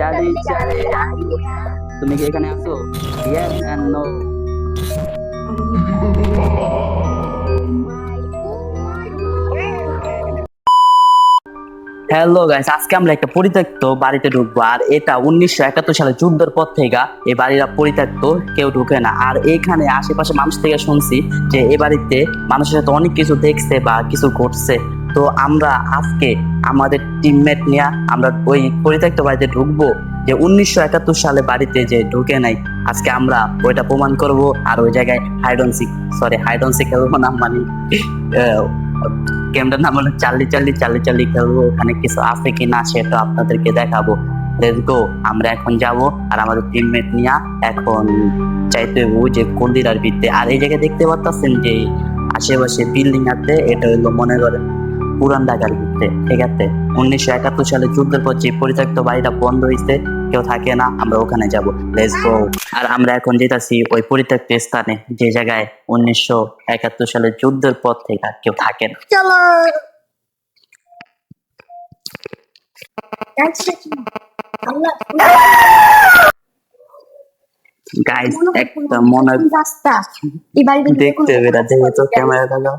চালি চালি তুমি কি এখানে আছো? Yes and no hello guys আজকে আমরা একটা পরিত্যক্ত বাড়িতে ঢুকবো আর এটা উনিশশো একাত্তর সালে যুদ্ধের পর থেকে এই বাড়িটা পরিত্যক্ত কেউ ঢুকে না। আর এখানে আশেপাশে মানুষ থেকে শুনছি যে এ বাড়িতে মানুষের সাথে অনেক কিছু দেখছে বা কিছু ঘটছে। তো আমরা আজকে আমাদের টিমমেট নিয়ে আমরা ওই পরিত্যক্ত বাড়িতে ঢুকবো যে উনিশশো একাত্তর সালে বাড়িতে যে ঢুকে নাই, আজকে আমরা ওইটা প্রমাণ করব আর ওই জায়গায় hide and seek sorry hide and seek খেলব না মানে গেমটার নাম হলো চাল্লি চাল্লি চাল্লি চাল্লি খেলব, ওখানে কিছু আছে কি না সেটা আপনাদেরকে দেখাবো। গো আমরা এখন যাব আর আমাদের টিমমেট নিয়ে এখন চাইতে হইব যে কন্দিরার ভিত্তে আর এই জায়গায় দেখতে পাচ্ছেন যে আশেপাশে বিল্ডিং আছে, এটা হলো মনে করেন পুরান ঢাকার ভিত্তে ঠিক আছে? উনিশশো একাত্তর সালে যুদ্ধের পর যে পরিত্যক্ত বাড়িটা বন্ধ হয়েছে কেউ থাকে না আমরা ওখানে যাব। লেটস গো আর আমরা এখন যেতেছি ওই পরিত্যক্ত স্থানে যে জায়গায় উনিশশো একাত্তর সালে যুদ্ধের পর থেকে আর কেউ থাকে না। চলো। গাইস একটা মনে দেখতে হবে যেহেতু ক্যামেরা লাগাও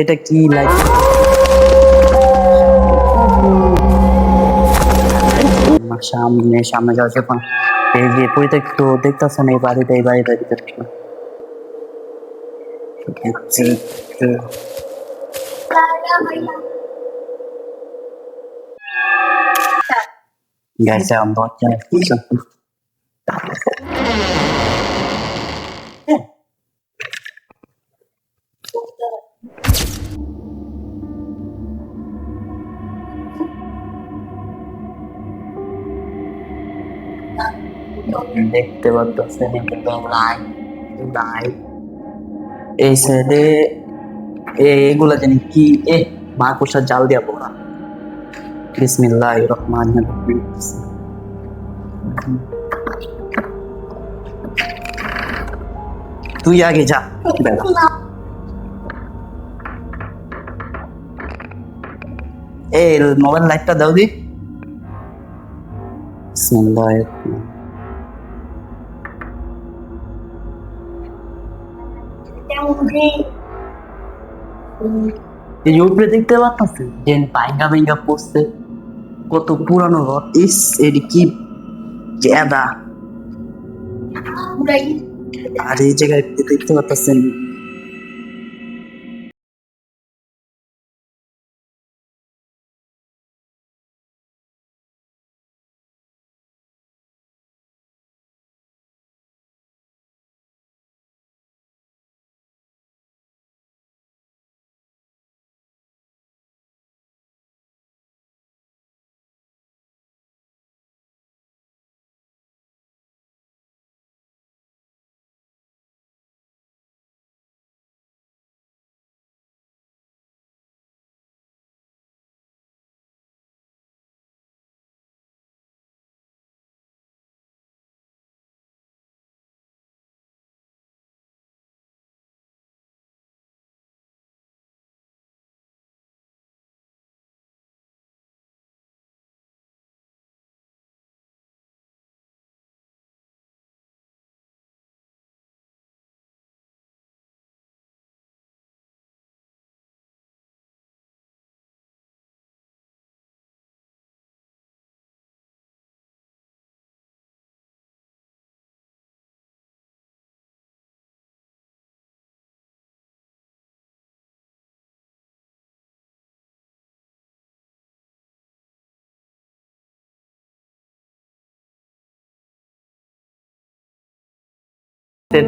এটা কি লাইট সামনে সামনে যাওয়া যখন এই যে পরিত্যক্ত দেখতেছেন এই বাড়িটা, এই বাড়িটার ভিতরে দেখছি একটু। দেখতে পাচ্ছেন এই সাইডে এগুলা জানি কি? এ মাকুসার জাল দিয়া পড়া। বিসমিল্লাহ রহমান রহিম। তুই আগে যা, বেড়া। এ মোবাইল লাইটটা দাও দি। বিসমিল্লাহ রহমান এই উপরে দেখতে পাচ্ছি যে বাইঙ্গা বাইঙ্গা পড়ছে। কত পুরানো ঘর ইস এটি কি জেদা। আর এই জায়গায় দেখতে পাচ্ছেন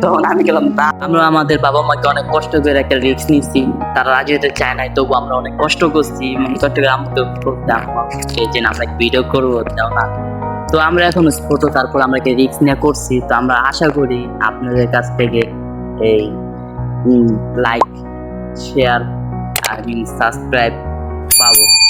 তখন আমি গেলাম, তা আমরা আমাদের বাবা মাকে অনেক কষ্ট করে একটা রিস্ক নিচ্ছি তারা রাজি হতে চায় নাই তবু আমরা অনেক কষ্ট করছি। মানে কষ্ট করে করতাম যে আমরা ভিডিও করব তাও না। তো আমরা এখন স্পোর্ট তারপর আমরা রিস্ক নিয়ে করছি। তো আমরা আশা করি আপনাদের কাছ থেকে এই লাইক শেয়ার আর সাবস্ক্রাইব পাবো।